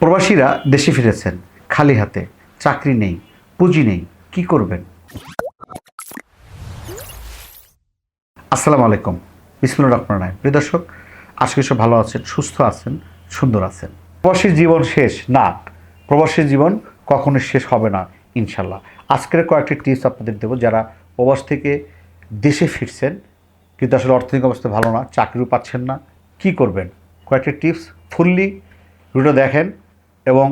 প্রবাসীরা দেশে ফিরেছেন, খালি হাতে, চাকরি নেই, পুঁজি নেই, কি করবেন? আসসালামু আলাইকুম, বিসমুল্লাহ রহমান রায় প্রিয় দর্শক, আজকে সব ভালো আছেন, সুস্থ আছেন, সুন্দর আছেন। প্রবাসীর জীবন শেষ? না প্রবাসী জীবন কখনো শেষ হবে না, ইনশাল্লাহ। আজকের কয়েকটি টিপস আপনাদের দেবো যারা প্রবাস থেকে দেশে ফিরছেন, কিন্তু আসলে অর্থনৈতিক অবস্থা ভালো না, চাকরিও পাচ্ছেন না, কি করবেন? কয়েকটি টিপস ফুললি ভিডিও দেখেন এবং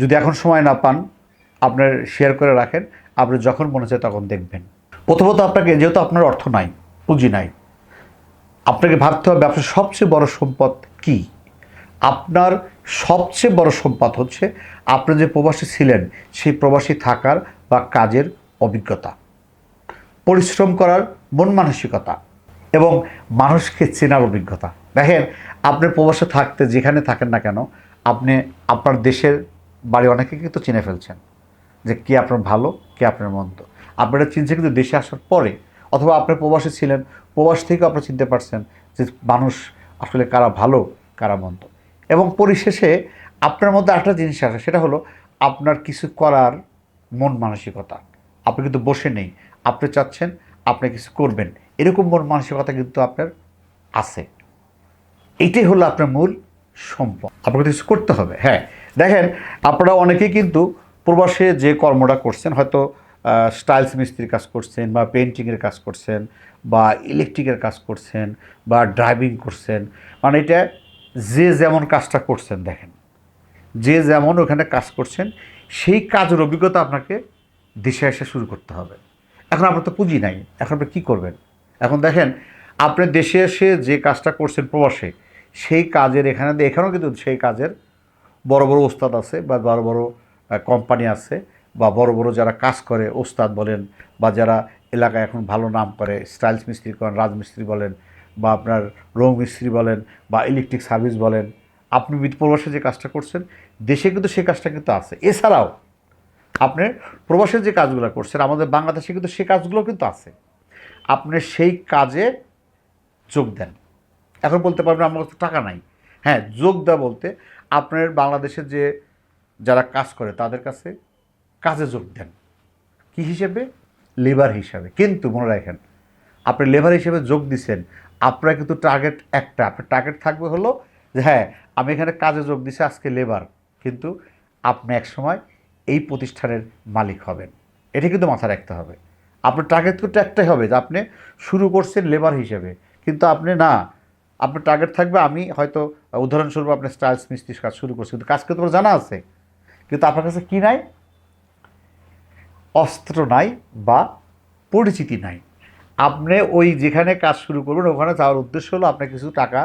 যদি এখন সময় না পান, আপনার শেয়ার করে রাখেন। আপনি যখন মনে চায় তখন দেখবেন। প্রথমত আপনাকে, যেহেতু আপনার অর্থ নাই, পুঁজি নাই, আপনাকে ভাবতে হবে আপনার সবচেয়ে বড় সম্পদ কি? আপনার সবচেয়ে বড় সম্পদ হচ্ছে আপনি যে প্রবাসী ছিলেন, সেই প্রবাসী থাকার বা কাজের অভিজ্ঞতা, পরিশ্রম করার মন মানসিকতা এবং মানুষকে চেনার অভিজ্ঞতা। দেখেন, আপনি প্রবাসে থাকতে যেখানে থাকেন না কেন আপনি আপনার দেশের বাড়ি অনেকে কিন্তু চিনে ফেলছেন যে কে আপনার ভালো, কে আপনার মন্দ। আপনারা চিনছেন কিন্তু দেশে আসার পরে, অথবা আপনার প্রবাসে ছিলেন, প্রবাস থেকেও আপনারা চিনতে পারছেন যে মানুষ আসলে কারা ভালো, কারা মন্দ। এবং পরিশেষে আপনার মধ্যে একটা জিনিস আসে সেটা হলো আপনার কিছু করার মন মানসিকতা। আপনি কিন্তু বসে নেই, আপনি চাচ্ছেন, আপনি কিছু করবেন। এরকম মন মানসিকতা কিন্তু আপনার আছে। এইটাই হলো আপনার মূল সম্পদ। আপনাকে কিছু করতে হবে। হ্যাঁ দেখেন, আপনারা অনেকেই কিন্তু প্রবাসে যে কর্মটা করছেন, হয়তো স্টাইলস মিস্ত্রির কাজ করছেন বা পেন্টিংয়ের কাজ করছেন বা ইলেকট্রিকের কাজ করছেন বা ড্রাইভিং করছেন মানে এটা যে যেমন কাজটা করছেন, দেখেন, যে যেমন ওখানে কাজ করছেন, সেই কাজের অভিজ্ঞতা আপনাকে দেশে এসে শুরু করতে হবে। এখন আপনার তো পুঁজি নাই, এখন আপনি কী করবেন? এখন দেখেন, আপনি দেশে এসে যে কাজটা করছেন প্রবাসে সেই কাজের এখানে এখানেও কিন্তু সেই কাজের বড় বড় ওস্তাদ আছে বা বড় বড় কোম্পানি আছে বা বড় বড় যারা কাজ করে, ওস্তাদ বলেন বা যারা এলাকায় এখন ভালো নাম করে, স্টাইলস মিস্ত্রি করেন, রাজমিস্ত্রি বলেন বা আপনার রং মিস্ত্রি বলেন বা ইলেকট্রিক সার্ভিস বলেন, আপনি প্রবাসে যে কাজটা করছেন, দেশে কিন্তু সেই কাজটা কিন্তু আছে। এছাড়াও আপনি প্রবাসের যে কাজগুলো করছেন, আমাদের বাংলাদেশে কিন্তু সেই কাজগুলো কিন্তু আছে। আপনি সেই কাজে যোগ দেন। এখন বলতে পারবেন আমার কাছে টাকা নাই। হ্যাঁ যোগ দেওয়া বলতে আপনার বাংলাদেশের যে যারা কাজ করে তাদের কাছে কাজে যোগ দেন। কি হিসেবে? লেবার হিসাবে। কিন্তু মনে রাখেন, আপনি লেবার হিসেবে যোগ দিচ্ছেন আপনার কিন্তু টার্গেট একটা। আপনার টার্গেট থাকবে হলো যে হ্যাঁ আমি এখানে কাজে যোগ দিছি, আজকে লেবার। কিন্তু আপনি এক সময় এই প্রতিষ্ঠানের মালিক হবেন। এটা কিন্তু মাথায় রাখতে হবে। আপনার টার্গেট কিন্তু একটাই হবে যে আপনি শুরু করছেন লেবার হিসেবে। কিন্তু আপনি না আপনার টার্গেট থাকবে, আমি হয়তো উদাহরণস্বরূপ আপনি স্টাইলস মিস্ত্রির কাজ শুরু করছেন কিন্তু কাজ কিন্তু তোমার জানা আছে। কিন্তু আপনার কাছে কী নাই? অস্ত্র নাই বা পরিচিতি নাই। আপনি ওই যেখানে কাজ শুরু করবেন, ওখানে যাওয়ার উদ্দেশ্য হলো আপনি কিছু টাকা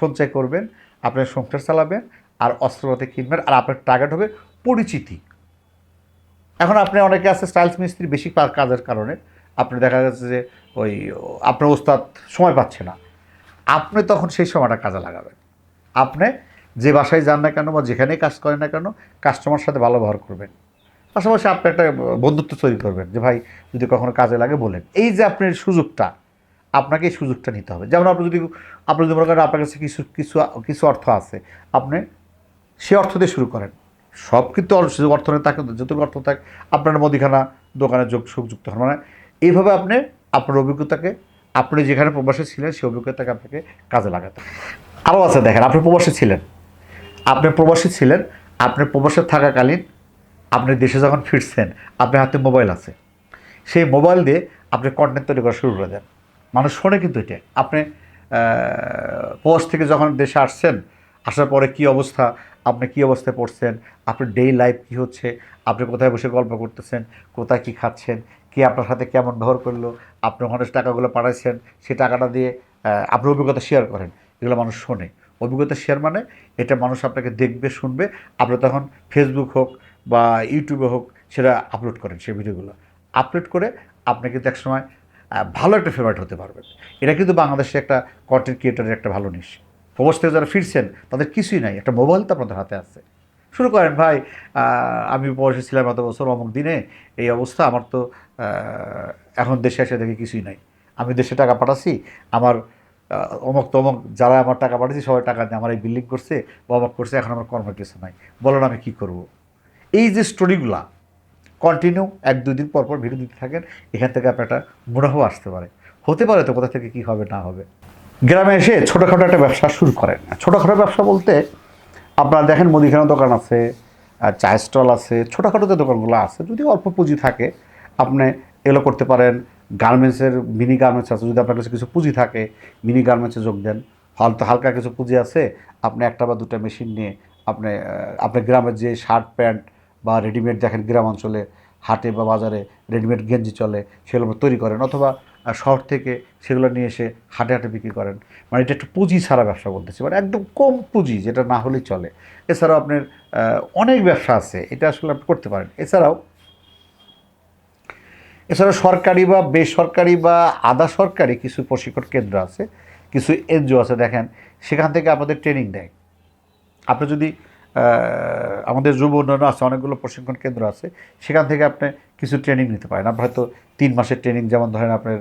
সঞ্চয় করবেন আপনার সংসার চালাবেন আর অস্ত্রপাতি কিনবেন আর আপনার টার্গেট হবে পরিচিতি। এখন আপনি অনেকে আছে স্টাইলস মিস্ত্রি বেশি কাজের কারণে। আপনি দেখা যাচ্ছে যে ওই, আপনার ওস্তাদ সময় পাচ্ছে না। আপনি তখন সেই সময়টা কাজে লাগাবেন। আপনি যে বাসায় যান না কেন বা যেখানেই কাজ করেন না কেন কাস্টমার সাথে ভালো ব্যবহার করবেন। পাশাপাশি আপনি একটা বন্ধুত্ব তৈরি করবেন যে, ভাই, যদি কখনো কাজে লাগে বলেন। এই যে আপনার সুযোগটা, আপনাকে এই সুযোগটা নিতে হবে। যেমন আপনি যদি আপনি যদি মনে করেন আপনার কাছে কিছু কিছু কিছু অর্থ আছে, আপনি সে অর্থ দিয়ে শুরু করেন। সব কিন্তু অর্থ নেই, তাকে যতটুকু অর্থ থাকে, আপনার মুদিখানা দোকানে যোগ সুযুক্ত হন। মানে এইভাবে আপনি, আপনার অভিজ্ঞতাকে আপনি যেখানে প্রবাসে ছিলেন, সেই অভিজ্ঞতাকে আপনাকে কাজে লাগাতে আরও আছে দেখেন, আপনি প্রবাসে ছিলেন। আপনি প্রবাসী ছিলেন, আপনি প্রবাসে থাকাকালীন আপনি দেশে যখন ফিরছেন, আপনার হাতে মোবাইল আছে। সেই মোবাইল দিয়ে আপনি কন্টেন্ট তৈরি করা শুরু করে দেন। মানুষ শোনে কিন্তু এটা। আপনি প্রবাস থেকে যখন দেশে আসছেন, আসার পরে কি অবস্থা, আপনি কি অবস্থায় পড়ছেন, আপনার ডে লাইফ কী হচ্ছে, আপনি কোথায় বসে গল্প করতেছেন, কোথায় কি খাচ্ছেন কে আপনার সাথে কেমন ব্যবহার করল, আপনি ওখানে টাকাগুলো পাঠাইছেন, সেই টাকাটা দিয়ে আপনার অভিজ্ঞতা শেয়ার করেন। এগুলো মানুষ শোনে। অভিজ্ঞতা শেয়ার মানে এটা মানুষ আপনাকে দেখবে, শুনবে। আপনি তখন ফেসবুক হোক বা ইউটিউবে হোক, সেটা আপলোড করেন সেই ভিডিওগুলো। আপলোড করে আপনি কিন্তু একসময় ভালো একটা ফেভারিট হতে পারবেন। এটা কিন্তু বাংলাদেশে একটা কন্টেন্ট ক্রিয়েটারের একটা ভালো নিশ প্রবাস থেকে যারা ফিরছেন, তাদের কিছুই নাই। একটা মোবাইল তো আপনাদের হাতে আছে। শুরু করেন, ভাই আমি বয়সে ছিলাম এত বছর, অমুক দিনে এই অবস্থা, আমার তো এখন দেশে এসে দেখি কিছুই নাই। আমি দেশে টাকা পাঠাচ্ছি, আমার অমক তমক যারা আমার টাকা পাঠিয়েছে সবাই টাকা দিয়ে আমার এই বিল্ডিং করছে বা অমক করছে, এখন আমার কর্মের কিছু নাই। বলেন আমি কী করব? এই যে স্টোরিগুলা কন্টিনিউ এক, দুই দিন পর পর ভিডিও দিতে থাকেন, এখান থেকে আপনার একটা মুনাফা আসতে পারে। হতে পারে তো, কোথা থেকে কী হবে, না হবে। গ্রামে এসে ছোটোখাটো একটা ব্যবসা শুরু করেন। ছোটোখাটো ব্যবসা বলতে, আপনারা দেখেন মুদিখানা দোকান আছে চায়ের স্টল আছে ছোটোখাটো যে দোকানগুলো আছে, যদি অল্প পুঁজি থাকে আপনি এগুলো করতে পারেন। গার্মেন্টসের মিনি গার্মেন্টস আছে, যদি আপনার কাছে কিছু পুঁজি থাকে মিনি গার্মেন্টসে যোগ দেন। হয়তো হালকা কিছু পুঁজি আছে, আপনি একটা বা দুটা মেশিন নিয়ে আপনি আপনার গ্রামের যে শার্ট প্যান্ট বা রেডিমেড দেখেন গ্রাম অঞ্চলে, হাটে বা বাজারে রেডিমেড গেঞ্জি চলে, সেগুলো তৈরি করেন অথবা শহর থেকে সেগুলো নিয়ে এসে হাটে হাটে বিক্রি করেন। মানে এটা একটু পুঁজি ছাড়া ব্যবসা বলতেছি মানে একদম কম পুঁজি যেটা না হলেই চলে। এছাড়াও আপনার অনেক ব্যবসা আছে, এটা আসলে আপনি করতে পারেন। এছাড়াও এছাড়া সরকারি বা বেসরকারি বা আধা সরকারি কিছু প্রশিক্ষণ কেন্দ্র আছে, কিছু এনজিও আছে, দেখেন, সেখান থেকে আমাদের ট্রেনিং দেয়। আপনি যদি আমাদের যুব উন্নয়ন আছে, অনেকগুলো প্রশিক্ষণ কেন্দ্র আছে, সেখান থেকে আপনি কিছু ট্রেনিং নিতে পারেন। আপনি হয়তো তিন মাসের ট্রেনিং যেমন ধরেন আপনার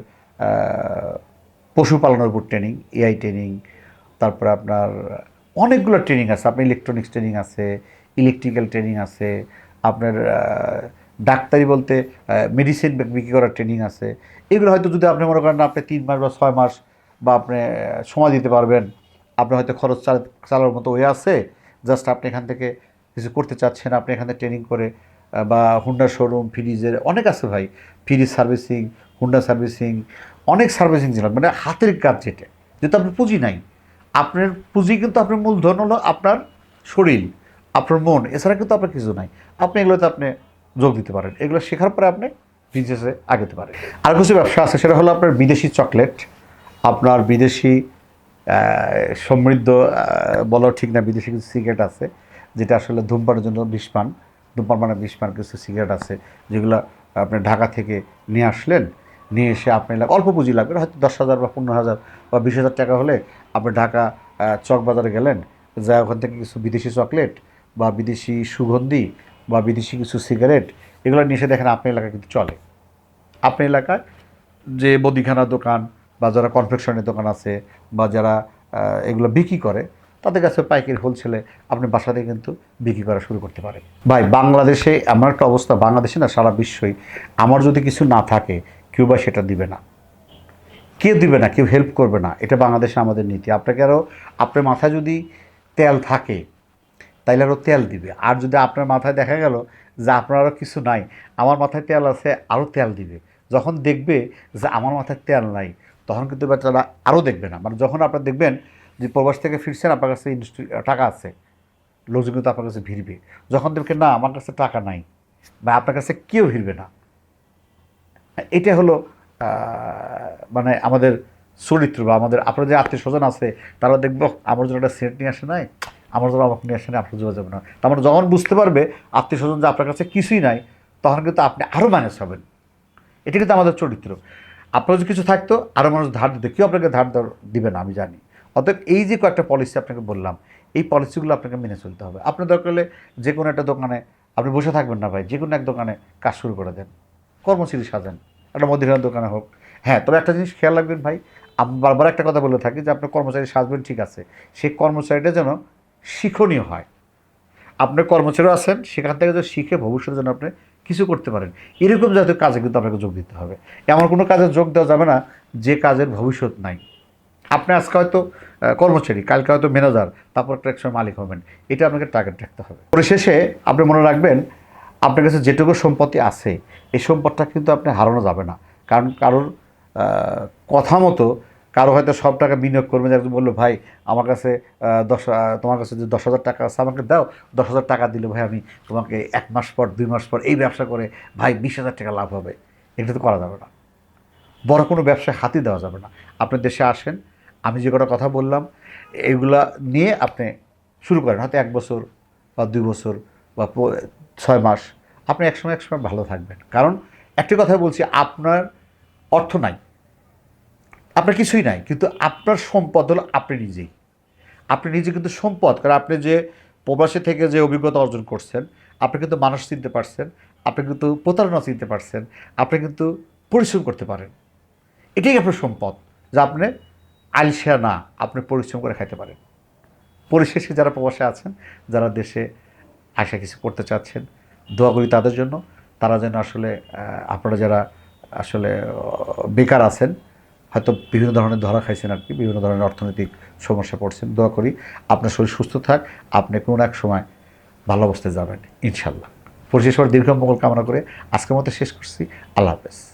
পশুপালনের উপর ট্রেনিং এআই ট্রেনিং তারপরে আপনার অনেকগুলো ট্রেনিং আছে। আপনার ইলেকট্রনিক্স ট্রেনিং আছে ইলেকট্রিক্যাল ট্রেনিং আছে, আপনার ডাক্তারি বলতে মেডিসিন বিক্রি করার ট্রেনিং আছে। এগুলো হয়তো যদি আপনি মনে করেন আপনি তিন মাস বা ছয় মাস বা আপনি সময় দিতে পারবেন আপনার হয়তো খরচ চাল, চালানোর মতো হয়ে আছে জাস্ট আপনি এখান থেকে কিছু করতে চাচ্ছেন, আপনি এখানে ট্রেনিং করে বা হুন্ডা শোরুম ফ্রিজের অনেক আছে ভাই, ফ্রিজ সার্ভিসিং হুন্ডা সার্ভিসিং অনেক সার্ভিসিং ছিল মানে হাতের কাজ যেটা, যেহেতু আপনার পুঁজি নাই। আপনার পুঁজি কিন্তু আপনার মূলধন হলো আপনার শরীর, আপনার মন, এছাড়া কিন্তু আপনার কিছু নাই। আপনি এগুলোতে আপনি যোগ দিতে পারেন। এগুলো শেখার পরে আপনি বিজনেসে আগাতে পারেন। আর কিছু ব্যবসা আছে, সেটা হলো আপনার বিদেশি চকলেট। আপনার বিদেশি সমৃদ্ধ বলো ঠিক না, বিদেশি কিছু সিগারেট আছে, যেটা আসলে ধূমপানের জন্য বিষপান ধূমপান মানে বিষপান কিছু সিগারেট আছে, যেগুলো আপনি ঢাকা থেকে নিয়ে আসলেন, নিয়ে এসে আপনি অল্প পুঁজি লাগবে, হয়তো দশ হাজার বা পনেরো হাজার বা বিশ হাজার টাকা হলে আপনি ঢাকা চক বাজারে গেলেন যা ওখান থেকে কিছু বিদেশি চকলেট বা বিদেশি সুগন্ধি বা বিদেশি কিছু সিগারেট, এগুলো এসে দেখেন আপনার এলাকায় কিন্তু চলে। আপনার এলাকায় যে মুদিখানা দোকান বা যারা কনফেকশনের দোকান আছে বা যারা এগুলো বিক্রি করে, তাদের কাছে পাইকারি হোলসেলে আপনি বাসাতে কিন্তু বিক্রি করা শুরু করতে পারেন। ভাই, বাংলাদেশে এমন একটা অবস্থা, বাংলাদেশে না সারা বিশ্বই আমার যদি কিছু না থাকে, কেউ বা সেটা দিবে না। কেউ দিবে না, কেউ হেল্প করবে না। এটা বাংলাদেশে আমাদের নীতি। আপনাকে আরও আপনার মাথায় যদি তেল থাকে তাইলে আরও তেল দিবে। আর যদি আপনার মাথায় দেখা গেল যে আপনার আরও কিছু নাই, আমার মাথায় তেল আছে আরও তেল দিবে। যখন দেখবে যে আমার মাথায় তেল নাই, তখন কিন্তু তারা আরও দেখবে না। মানে যখন আপনার দেখবেন যে প্রবাস থেকে ফিরছেন, আপনার কাছে ইন্ডাস্ট্রি টাকা আছে, লোকজন কিন্তু আপনার কাছে ভিড়বে। যখন দেখবেন, না, আমার কাছে টাকা নাই, বা আপনার কাছে কেউ ভিড়বে না। এটা হলো মানে আমাদের চরিত্র বা আমাদের, আপনার যে আত্মীয় স্বজন আছে, তারা দেখব আমার জন্য একটা সেট নিয়ে আসে নাই। আমার জন্য আমাকে নিয়ে আপনার যাবে না। তার মানে যখন বুঝতে পারবে আত্মীয় স্বজন যে আপনার কাছে কিছুই নাই, তখন কিন্তু আপনি আরও ম্যানেজ হবেন। এটা কিন্তু আমাদের চরিত্র। আপনার যদি কিছু থাকতো আরও মানুষ ধার দিতে। কেউ আপনাকে ধার দিবে না, আমি জানি। অতএব এই যে কয়েকটা পলিসি আপনাকে বললাম, এই পলিসিগুলো আপনাকে মেনে চলতে হবে। আপনার দরকার হলে যে কোনো একটা দোকানে আপনি বসে থাকবেন না ভাই, যে কোনো এক দোকানে কাজ শুরু করে দেন। কর্মচারী সাজান। একটা মুদিখানার দোকানে হোক। হ্যাঁ তবে একটা জিনিস খেয়াল রাখবেন ভাই, আমি বারবার একটা কথা বলে থাকি যে আপনার কর্মচারী সাজবেন, ঠিক আছে। সেই কর্মচারীটা যেন শিক্ষণীয় হয়। আপনার কর্মচারীও আছেন, সেখান থেকে যদি শিখে ভবিষ্যতে যেন আপনি কিছু করতে পারেন, এরকম জাতীয় কাজে কিন্তু আপনাকে যোগ দিতে হবে। এমন কোনো কাজে যোগ দেওয়া যাবে না যে কাজের ভবিষ্যৎ নাই। আপনি আজকে হয়তো কর্মচারী, কালকে হয়তো ম্যানেজার, তারপর একটা একসময় মালিক হবেন। এটা আপনাকে টার্গেট রাখতে হবে। পরিশেষে আপনি মনে রাখবেন, আপনার কাছে যেটুকু সম্পত্তি আছে, এই সম্পদটা কিন্তু আপনি হারানো যাবে না। কারণ কারোর কথা মতো কারও হয়তো সব টাকা বিনিয়োগ করবে, যে একজন বলল, ভাই, আমার কাছে দশ তোমার কাছে যে দশ হাজার টাকা আছে, আমাকে দাও, দশ হাজার টাকা দিলে ভাই আমি তোমাকে এক মাস পর, দুই মাস পর এই ব্যবসা করে, ভাই, বিশ হাজার টাকা লাভ হবে। এটা তো করা যাবে না। বড় কোনো ব্যবসায় হাতি দেওয়া যাবে না। আপনি দেশে আসেন, আমি যে কটা কথা বললাম এইগুলা নিয়ে আপনি শুরু করেন। হয়তো এক বছর বা দুই বছর বা ছয় মাস, আপনি একসময় একসময় ভালো থাকবেন। কারণ একটি কথা বলছি, আপনার অর্থ নাই। আপনার কিছুই নাই, কিন্তু আপনার সম্পদ হলো আপনি নিজেই। আপনি নিজে কিন্তু সম্পদ, কারণ আপনি যে প্রবাসী থেকে যে অভিজ্ঞতা অর্জন করছেন, আপনি কিন্তু মানুষ চিনতে পারছেন, আপনি কিন্তু প্রতারণা চিনতে পারছেন, আপনি কিন্তু পরিশ্রম করতে পারেন। এটাই আপনার সম্পদ, যা আপনি আলসিয়া না, আপনি পরিশ্রম করে খাইতে পারেন। পরিশেষে যারা প্রবাসে আছেন, যারা দেশে আসা কিছু করতে চাচ্ছেন, দোয়া করি তাদের জন্য, তারা যেন আসলে আপনারা যারা আসলে বেকার আছেন হয়তো বিভিন্ন ধরনের ধরা খাইছেন আর কি, বিভিন্ন ধরনের অর্থনৈতিক সমস্যা পড়ছেন। দোয়া করি আপনার শরীর সুস্থ থাক, আপনি কোনো এক সময় ভালো অবস্থায় যাবেন, ইনশাল্লাহ। পরিশেষ দীর্ঘ মঙ্গল কামনা করে আজকের মতো শেষ করছি। আল্লাহ হাফেজ।